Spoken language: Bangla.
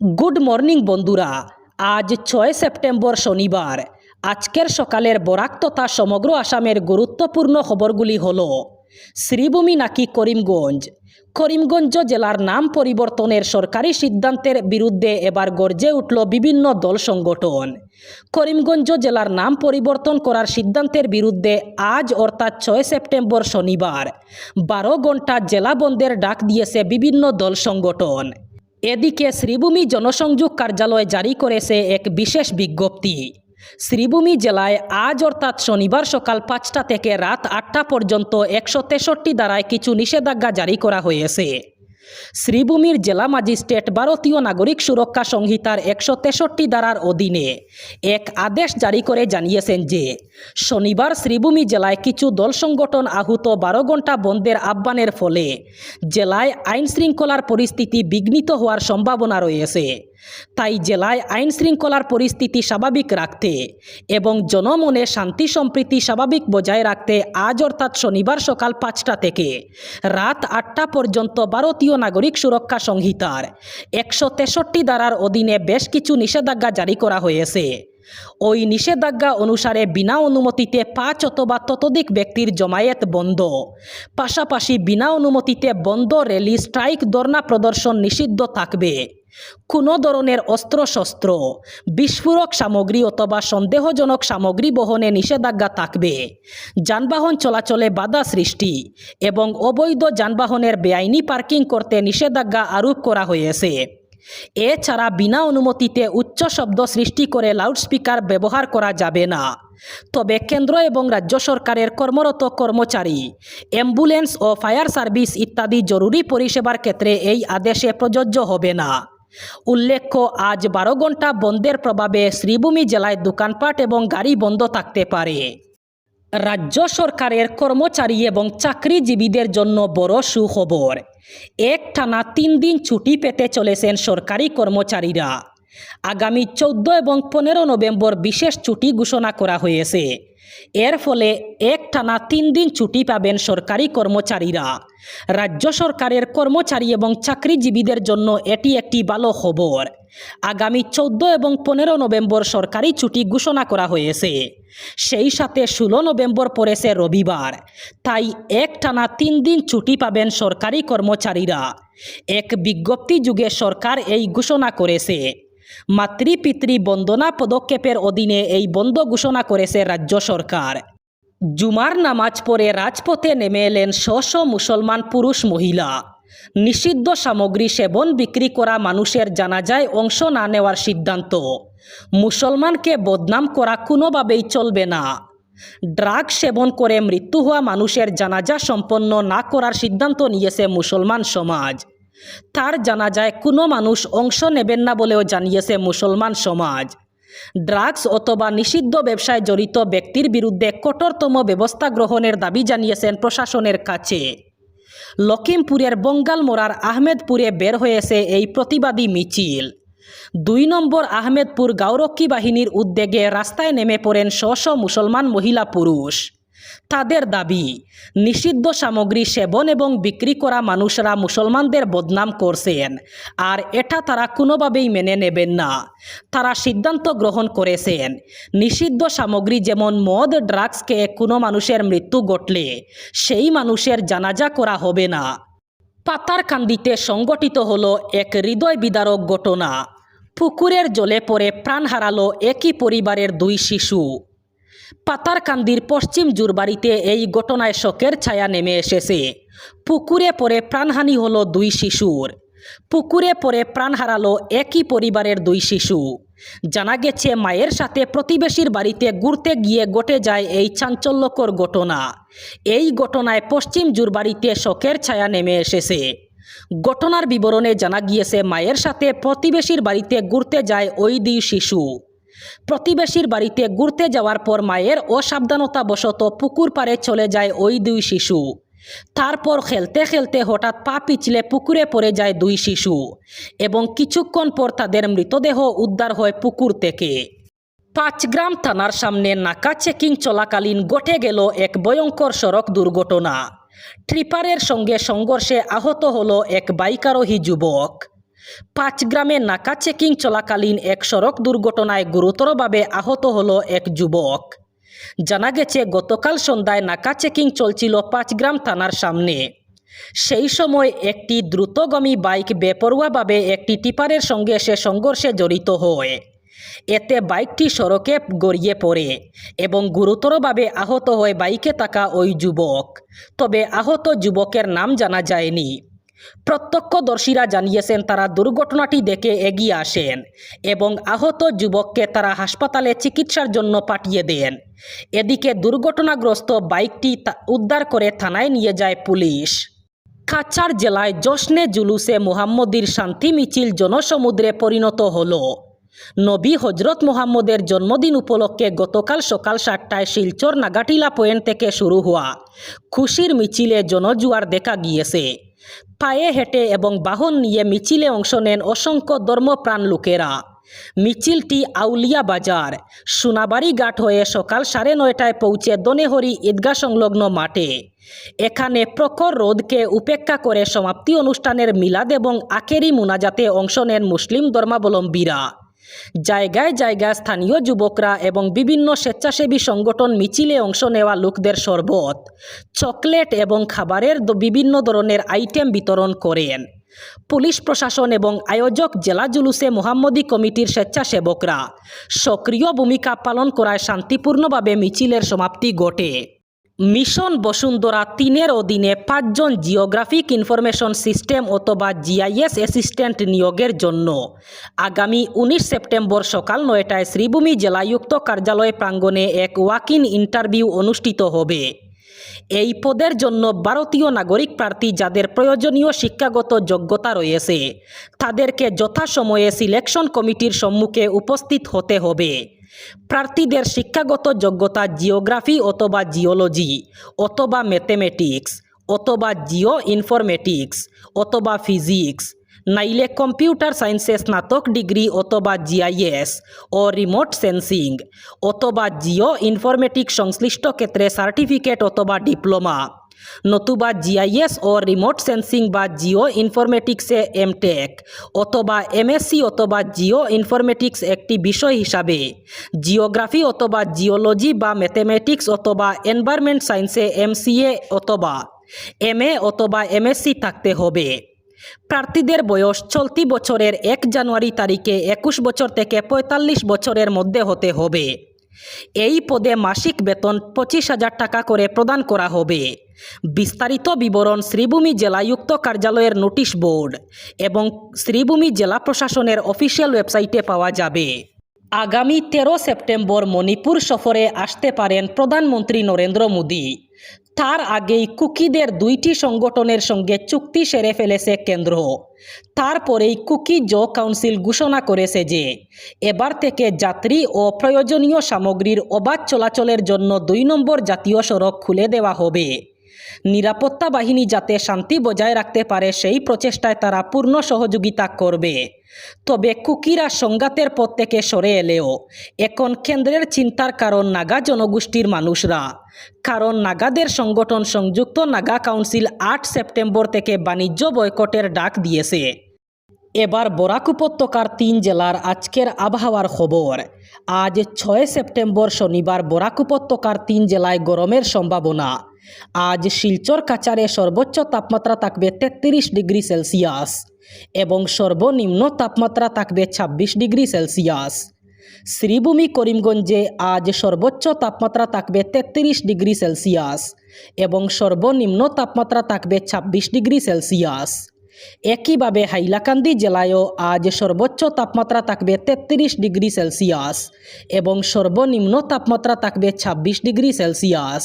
গুড মর্নিং বন্ধুরা। আজ ছয় সেপ্টেম্বর শনিবার। আজকের সকালের বরাক তথা সমগ্র আসামের গুরুত্বপূর্ণ খবরগুলি হল, শ্রীভূমি নাকি করিমগঞ্জ? করিমগঞ্জ জেলার নাম পরিবর্তনের সরকারি সিদ্ধান্তের বিরুদ্ধে এবার গর্জে উঠল বিভিন্ন দল সংগঠন। করিমগঞ্জ জেলার নাম পরিবর্তন করার সিদ্ধান্তের বিরুদ্ধে আজ অর্থাৎ ছয় সেপ্টেম্বর শনিবার, বারো ঘণ্টা জেলা বন্ধের ডাক দিয়েছে বিভিন্ন দল সংগঠন। এদিকে শ্রীভূমি জনসংযোগ কার্যালয় জারি করেছে এক বিশেষ বিজ্ঞপ্তি। শ্রীভূমি জেলায় আজ অর্থাৎ শনিবার সকাল পাঁচটা থেকে রাত আটটা পর্যন্ত একশো তেষট্টি দ্বারায় কিছু নিষেধাজ্ঞা জারি করা হয়েছে। শ্রীভূমির জেলা ম্যাজিস্ট্রেট ভারতীয় নাগরিক সুরক্ষা সংহিতার একশো তেষট্টি ধারার অধীনে এক আদেশ জারি করে জানিয়েছেন যে, শনিবার শ্রীভূমি জেলায় কিছু দল সংগঠন আহত বারো ঘণ্টা বন্ধের আহ্বানের ফলে জেলায় আইন শৃঙ্খলার পরিস্থিতি বিঘ্নিত হওয়ার সম্ভাবনা রয়েছে। তাই জেলায় আইন শৃঙ্খলার পরিস্থিতি স্বাভাবিক রাখতে এবং জনমনে শান্তি সম্প্রীতি স্বাভাবিক বজায় রাখতে আজ অর্থাৎ শনিবার সকাল পাঁচটা থেকে রাত আটটা পর্যন্ত ভারতীয় নাগরিক সুরক্ষা সংহিতার একশো তেষট্টি ধারার অধীনে বেশ কিছু নিষেধাজ্ঞা জারি করা হয়েছে। ওই নিষেধাজ্ঞা অনুসারে বিনা অনুমতিতে পাঁচ অথবা ততোধিক ব্যক্তির জমায়েত বন্ধ। পাশাপাশি বিনা অনুমতিতে বন্ধ র্যালি স্ট্রাইক ধর্ণা প্রদর্শন নিষিদ্ধ থাকবে। কোনো ধরনের অস্ত্রশস্ত্র, বিস্ফোরক সামগ্রী অথবা সন্দেহজনক সামগ্রী বহনে নিষেধাজ্ঞা থাকবে। যানবাহন চলাচলে বাধা সৃষ্টি এবং অবৈধ যানবাহনের বেআইনি পার্কিং করতে নিষেধাজ্ঞা আরোপ করা হয়েছে। এছাড়া বিনা অনুমতিতে উচ্চ শব্দ সৃষ্টি করে লাউডস্পিকার ব্যবহার করা যাবে না। তবে কেন্দ্র এবং রাজ্য সরকারের কর্মরত কর্মচারী, অ্যাম্বুলেন্স ও ফায়ার সার্ভিস ইত্যাদি জরুরি পরিষেবার ক্ষেত্রে এই আদেশে প্রযোজ্য হবে না। উল্লেখ্য, আজ বারো ঘণ্টা বন্ধের প্রভাবে শ্রীভূমি জেলায় দোকানপাট এবং গাড়ি বন্ধ থাকতে পারে। রাজ্য সরকারের কর্মচারী এবং চাকরিজীবীদের জন্য বড় সুখবর। এক টানা তিন দিন ছুটি পেতে চলেছেন সরকারি কর্মচারীরা। আগামী চৌদ্দ এবং পনেরো নভেম্বর বিশেষ ছুটি ঘোষণা করা হয়েছে। এর ফলে এক টানা তিন দিন ছুটি পাবেন সরকারি কর্মচারীরা। রাজ্য সরকারের কর্মচারী এবং চাকরিজীবীদের জন্য এটি একটি ভালো খবর। আগামী চৌদ্দ এবং পনেরো নভেম্বর সরকারি ছুটি ঘোষণা করা হয়েছে। সেই সাথে ষোলো নভেম্বর পড়েছে রবিবার। তাই এক টানা তিন দিন ছুটি পাবেন সরকারি কর্মচারীরা। এক বিজ্ঞপ্তি যুগে সরকার এই ঘোষণা করেছে। মাতৃপিতৃ বন্দনা পদক্ষেপের অধীনে এই বন্ধ ঘোষণা করেছে রাজ্য সরকার। জুমার নামাজ পড়ে রাজপথে নেমে এলেন শ শ মুসলমান পুরুষ মহিলা। নিষিদ্ধ সামগ্রী সেবন বিক্রি করা মানুষের জানাজায় অংশ না নেওয়ার সিদ্ধান্ত। মুসলমানকে বদনাম করা কোনোভাবেই চলবে না। ড্রাগ সেবন করে মৃত্যু হওয়া মানুষের জানাজা সম্পন্ন না করার সিদ্ধান্ত নিয়েছে মুসলমান সমাজ। তার জানাজায় কোনো মানুষ অংশ নেবেন না বলেও জানিয়েছে মুসলমান সমাজ। ড্রাগস অথবা নিষিদ্ধ ব্যবসায় জড়িত ব্যক্তির বিরুদ্ধে কঠোরতম ব্যবস্থা গ্রহণের দাবি জানিয়েছেন প্রশাসনের কাছে। লখিমপুরের বঙ্গালমোড়ার আহমেদপুরে বের হয়েছে এই প্রতিবাদী মিছিল। দুই নম্বর আহমেদপুর গাওরক্ষী বাহিনীর উদ্যোগে রাস্তায় নেমে পড়েন শ মুসলমান মহিলা পুরুষ। তাদের দাবি, নিষিদ্ধ সামগ্রী সেবন এবং বিক্রি করা মানুষরা মুসলমানদের বদনাম করছেন, আর এটা তারা কোনোভাবেই মেনে নেবেন না। তারা সিদ্ধান্ত গ্রহণ করেছেন, নিষিদ্ধ সামগ্রী যেমন মদ, ড্রাগসকে কোনো মানুষের মৃত্যু ঘটলে সেই মানুষের জানাজা করা হবে না। পাতারকান্দিতে সংগঠিত হলো এক হৃদয় বিদারক ঘটনা। পুকুরের জলে পড়ে প্রাণ হারালো একই পরিবারের দুই শিশু। পাতারকান্দির পশ্চিম জুরবাড়িতে এই ঘটনায় শোকের ছায়া নেমে এসেছে। পুকুরে পরে প্রাণহানি হলো দুই শিশুর। পুকুরে পরে প্রাণ হারালো একই পরিবারের দুই শিশু। জানা গেছে, মায়ের সাথে প্রতিবেশীর বাড়িতে ঘুরতে গিয়ে ঘটে যায় এই চাঞ্চল্যকর ঘটনা। এই ঘটনায় পশ্চিম জুরবাড়িতে শোকের ছায়া নেমে এসেছে। ঘটনার বিবরণে জানা গিয়েছে, মায়ের সাথে প্রতিবেশীর বাড়িতে ঘুরতে যায় ওই দুই শিশু। প্রতিবেশীর বাড়িতে ঘুরতে যাওয়ার পর মায়ের অসাবধানতাবশত পুকুর পাড়ে চলে যায় ওই দুই শিশু। তারপর খেলতে খেলতে হঠাৎ পা পিছলে পুকুরে পড়ে যায় দুই শিশু এবং কিছুক্ষণ পর তাদের মৃতদেহ উদ্ধার হয় পুকুর থেকে। পাঁচগ্রাম থানার সামনে নাকা চেকিং চলাকালীন ঘটে গেল এক ভয়ঙ্কর সড়ক দুর্ঘটনা। ট্রিপারের সঙ্গে সংঘর্ষে আহত হলো এক বাইকারোহী যুবক। পাঁচ গ্রামে নাকা চেকিং চলাকালীন এক সড়ক দুর্ঘটনায় গুরুতরভাবে আহত হলো এক যুবক। জানা গেছে, গতকাল সন্ধ্যায় নাকা চেকিং চলছিল পাঁচগ্রাম থানার সামনে। সেই সময় একটি দ্রুতগামী বাইক বেপরোয়াভাবে একটি টিপারের সঙ্গে সে সংঘর্ষে জড়িত হয়। এতে বাইকটি সড়কে গড়িয়ে পড়ে এবং গুরুতরভাবে আহত হয় বাইকে থাকা ওই যুবক। তবে আহত যুবকের নাম জানা যায়নি। প্রত্যক্ষদর্শীরা জানিয়েছেন, তারা দুর্ঘটনাটি দেখে এগিয়ে আসেন এবং আহত যুবককে তারা হাসপাতালে চিকিৎসার জন্য পাঠিয়ে দেন। এদিকে দুর্ঘটনাগ্রস্ত বাইকটি উদ্ধার করে থানায় নিয়ে যায় পুলিশ। কাছাড় জেলায় জশ্নে জুলুসে মুহাম্মদীর শান্তি মিছিল জনসমুদ্রে পরিণত হলো। নবী হজরত মোহাম্মদের জন্মদিন উপলক্ষে গতকাল সকাল সাতটায় শিলচর নাগাটিলা পয়েন্ট থেকে শুরু হওয়া খুশির মিছিলে জনজুয়ার দেখা গিয়েছে। পায়ে হেঁটে এবং বাহন নিয়ে মিছিলে অংশ নেন অসংখ্য ধর্মপ্রাণ লোকেরা। মিছিলটি আউলিয়া বাজার, সোনাবাড়ি ঘাট হয়ে সকাল সাড়ে নয়টায় পৌঁছে দনেহরি ঈদগাহ সংলগ্ন মাঠে। এখানে প্রখর রোদকে উপেক্ষা করে সমাপ্তি অনুষ্ঠানের মিলাদ এবং আখেরি মুনাজাতে অংশ নেন মুসলিম ধর্মাবলম্বীরা। জায়গায় জায়গায় স্থানীয় যুবকরা এবং বিভিন্ন স্বেচ্ছাসেবী সংগঠন মিছিলে অংশ নেওয়া লোকদের শরবত, চকলেট এবং খাবারের বিভিন্ন ধরনের আইটেম বিতরণ করেন। পুলিশ প্রশাসন এবং আয়োজক জেলা জুলুসে মোহাম্মদী কমিটির স্বেচ্ছাসেবকরা সক্রিয় ভূমিকা পালন করায় শান্তিপূর্ণভাবে মিছিলের সমাপ্তি ঘটে। মিশন বসুন্ধরা তিনের অধীনে পাঁচজন জিওগ্রাফিক ইনফরমেশন সিস্টেম অথবা জিআইএস অ্যাসিস্ট্যান্ট নিয়োগের জন্য। আগামী উনিশ সেপ্টেম্বর সকাল নয়টায় শ্রীভূমি জেলায়ুক্ত কার্যালয় প্রাঙ্গণে এক ওয়াক ইন ইন্টারভিউ অনুষ্ঠিত হবে। এই পদের জন্য ভারতীয় নাগরিক প্রার্থী যাদের প্রয়োজনীয় শিক্ষাগত যোগ্যতা রয়েছে, তাদেরকে যথাসময়ে সিলেকশন কমিটির সম্মুখে উপস্থিত হতে হবে। প্রার্থীদের শিক্ষাগত যোগ্যতা জিওগ্রাফি অথবা জিওলজি, অথবা ম্যাথেমেটিক্স, অথবা জিও ইনফরমেটিক্স অথবা ফিজিক্স, নাইলে কম্পিউটার সায়েন্সে স্নাতক ডিগ্রি অথবা জিআইএস ও রিমোট সেন্সিং, অথবা জিও ইনফরমেটিক্স সংশ্লিষ্ট ক্ষেত্রে সার্টিফিকেট অথবা ডিপ্লোমা। নতুবা জিআইএস ও রিমোট সেন্সিং বা জিও ইনফরমেটিক্সে এমটেক অথবা এমএসসি অথবা জিও ইনফরমেটিক্স একটি বিষয় হিসাবে। জিওগ্রাফি অথবা জিওলজি বা ম্যাথমেটিক্স অথবা এনভায়রনমেন্ট সায়েন্সে এমসিএ অথবা এমএ অথবা এমএসসি থাকতে হবে। প্রার্থীদের বয়স চলতি বছরের এক জানুয়ারি তারিখে একুশ বছর থেকে পঁয়তাল্লিশ বছরের মধ্যে হতে হবে। এই পদে মাসিক বেতন পঁচিশ হাজার টাকা করে প্রদান করা হবে। বিস্তারিত বিবরণ শ্রীভূমি জেলায়ুক্ত কার্যালয়ের নোটিশ বোর্ড এবং শ্রীভূমি জেলা প্রশাসনের অফিসিয়াল ওয়েবসাইটে পাওয়া যাবে। আগামী তেরো সেপ্টেম্বর মণিপুর সফরে আসতে পারেন প্রধানমন্ত্রী নরেন্দ্র মোদী। তার আগেই কুকিদের দুইটি সংগঠনের সঙ্গে চুক্তি সেরে ফেলেছে কেন্দ্র। তারপরেই কুকি জ কাউন্সিল ঘোষণা করেছে যে, এবার থেকে যাত্রী ও প্রয়োজনীয় সামগ্রীর অবাধ চলাচলের জন্য দুই নম্বর জাতীয় সড়ক খুলে দেওয়া হবে। নিরাপত্তা বাহিনী যাতে শান্তি বজায় রাখতে পারে, সেই প্রচেষ্টায় তারা পূর্ণ সহযোগিতা করবে। তবে কুকিরা সংঘাতের পথ থেকে সরে এলেও এখন কেন্দ্রের চিন্তার কারণ নাগা জনগোষ্ঠীর মানুষরা। কারণ নাগাদের সংগঠন সংযুক্ত নাগা কাউন্সিল আট সেপ্টেম্বর থেকে বাণিজ্য বয়কটের ডাক দিয়েছে। এবার বরাক উপত্যকার তিন জেলার আজকের আবহাওয়ার খবর। আজ ছয় সেপ্টেম্বর শনিবার বরাক উপত্যকার তিন জেলায় গরমের সম্ভাবনা। আজ শিলচর কাচারে সর্বোচ্চ তাপমাত্রা থাকবে তেত্রিশ ডিগ্রি সেলসিয়াস এবং সর্বনিম্ন তাপমাত্রা থাকবে ছাব্বিশ ডিগ্রি সেলসিয়াস। শ্রীভূমি, করিমগঞ্জে আজ সর্বোচ্চ তাপমাত্রা থাকবে তেত্রিশ ডিগ্রি সেলসিয়াস এবং সর্বনিম্ন তাপমাত্রা থাকবে ছাব্বিশ ডিগ্রি সেলসিয়াস। একইভাবে হাইলাকান্দি জেলায়ও আজ সর্বোচ্চ তাপমাত্রা থাকবে তেত্রিশ ডিগ্রি সেলসিয়াস এবং সর্বনিম্ন তাপমাত্রা থাকবে ছাব্বিশ ডিগ্রি সেলসিয়াস।